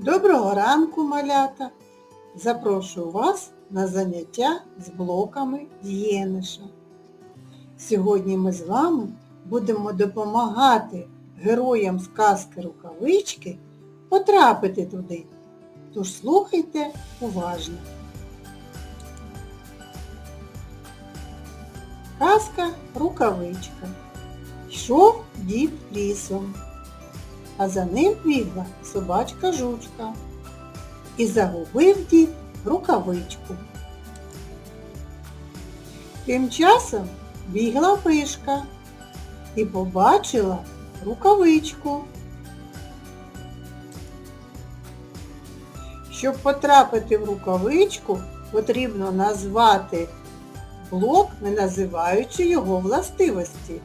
Доброго ранку, малята! Запрошую вас на заняття з блоками Єниша. Сьогодні ми з вами будемо допомагати героям сказки рукавички потрапити туди. Тож слухайте уважно. Казка рукавичка. Йшов дід лісом а за ним бігла собачка жучка. І загубив дід рукавичку. Тим часом бігла пишка і побачила рукавичку. Щоб потрапити в рукавичку, потрібно назвати блок, не називаючи його властивості.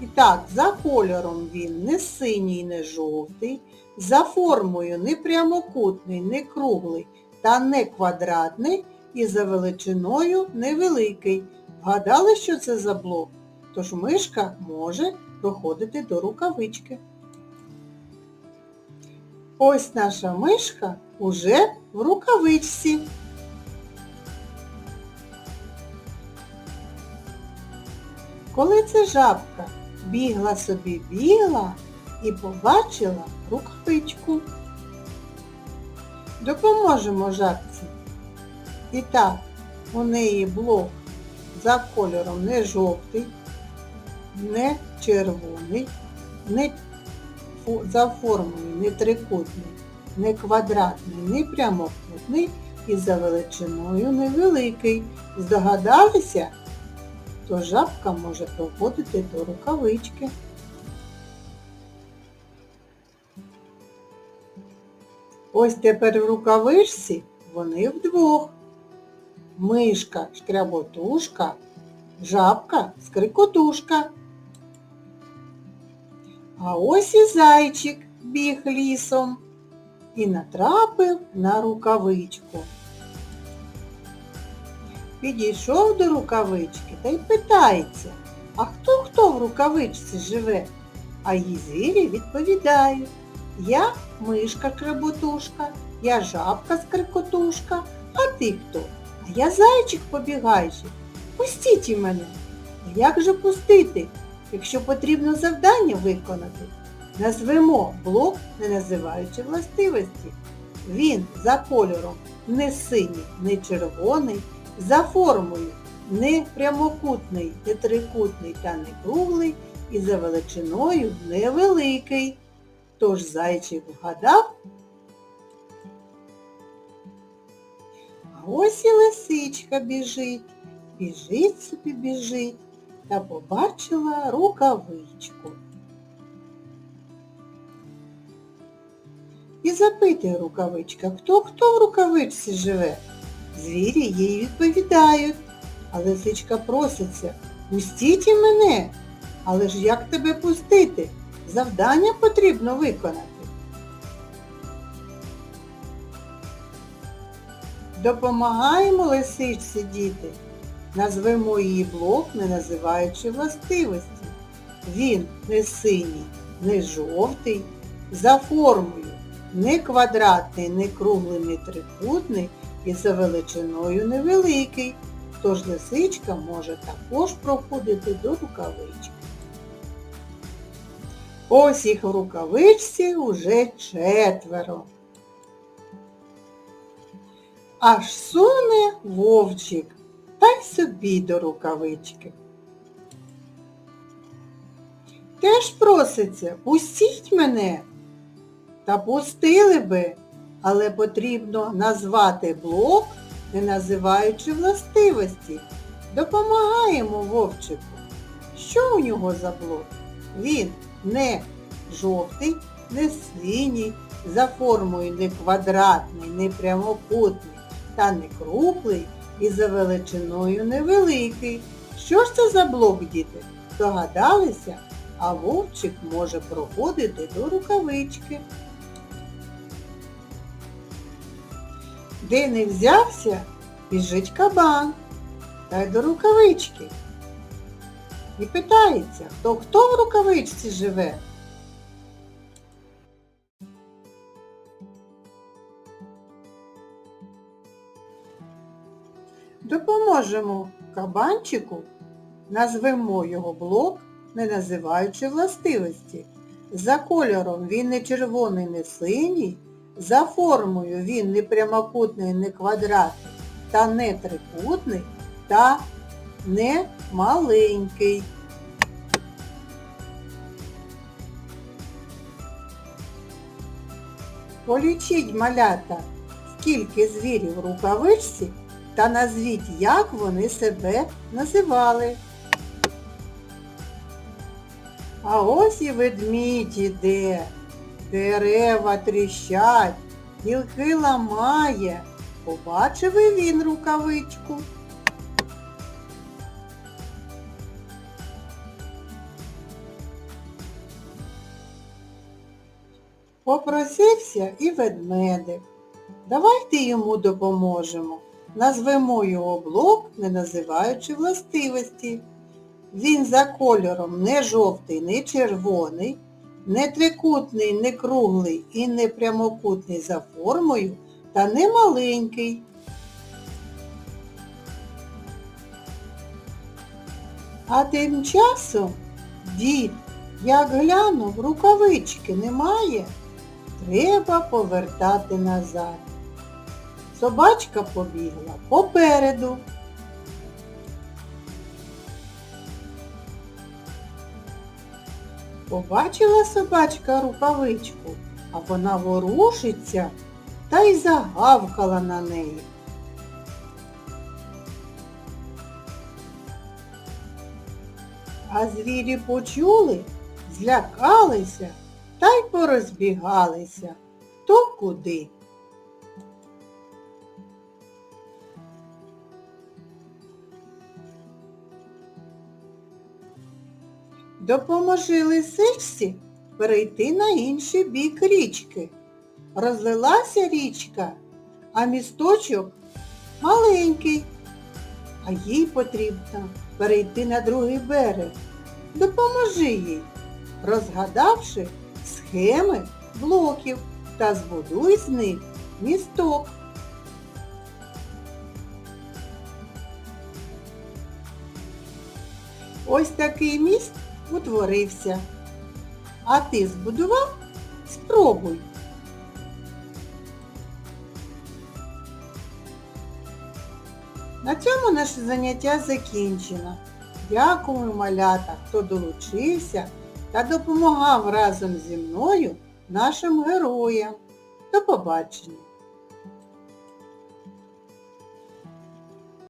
І так, за кольором він не синій, не жовтий, за формою не прямокутний, не круглий та не квадратний і за величиною невеликий. Вгадали, що це за блок? Тож мишка може проходити до рукавички. Ось наша мишка уже в рукавичці. Коли це жабка бігла собі бігла і побачила рукавичку. Допоможемо жабці. І так, у неї блок за кольором не жовтий, не червоний, не за формою не трикутний, не квадратний, не прямокутний і за величиною невеликий. Здогадалися? То жабка може проходити до рукавички. Ось тепер в рукавичці вони вдвох. Мишка шкряботушка, жабка скрикотушка. А ось і зайчик біг лісом і натрапив на рукавичку. Підійшов до рукавички та й питається, а хто хто в рукавичці живе? А її звірі відповідають, я мишка креботушка, я жабка скрикотушка, а ти хто? А я зайчик побігайчик. Пустіть і мене. Як же пустити, якщо потрібно завдання виконати? Назвемо блок, не називаючи властивості. Він за кольором не синій, не червоний, за формою не прямокутний, не трикутний та не круглий і за величиною невеликий. Тож зайчик вгадав. А ось і лисичка біжить, біжить собі біжить та побачила рукавичку. І запитує рукавичка, хто хто в рукавичці живе? Звірі їй відповідають. А лисичка проситься, пустіть і мене. Але ж як тебе пустити? Завдання потрібно виконати. Допомагаємо лисичці діти. Назвемо її блок, не називаючи властивості. Він не синій, не жовтий, за формою, не квадратний, не круглий, не трикутний, і за величиною невеликий, тож лисичка може також проходити до рукавички. Ось їх в рукавичці уже четверо. Аж суне вовчик та й собі до рукавички. Теж проситься, пустіть мене. Та пустили би, але потрібно назвати блок, не називаючи властивості. Допомагаємо вовчику. Що у нього за блок? Він не жовтий, не синій, за формою не квадратний, не прямокутний та не круглий і за величиною невеликий. Що ж це за блок, діти? Догадалися? А вовчик може проходити до рукавички. де не взявся, біжить кабан. Та й до рукавички. І питається, то хто в рукавичці живе? Допоможемо кабанчику, назвемо його блок, не називаючи властивості. За кольором він не червоний, не синій, за формою він не прямокутний, не квадратний, та не трикутний, та не маленький. Полічіть малята, скільки звірів в рукавичці та назвіть, як вони себе називали. А ось і ведмідь іде, дерева тріщать, гілки ламає. Побачив і він рукавичку. Попросився і ведмедик. Давайте йому допоможемо. Назвемо його блок, не називаючи властивості. Він за кольором не жовтий, не червоний, не трикутний, не круглий і не прямокутний за формою та не маленький. А тим часом, дід, як глянув, рукавички немає, треба повертати назад. Собачка побігла попереду. Побачила собачка рукавичку, а вона ворушиться та й загавкала на неї. А звірі почули, злякалися та й порозбігалися хто куди. Допоможи лисичці перейти на інший бік річки. Розлилася річка, а місточок маленький, а їй потрібно перейти на другий берег. Допоможи їй, розгадавши схеми блоків та збудуй з них місток. Ось такий міст утворився. А ти збудував? Спробуй. На цьому наше заняття закінчено. Дякую малята, хто долучився та допомагав разом зі мною нашим героям. До побачення!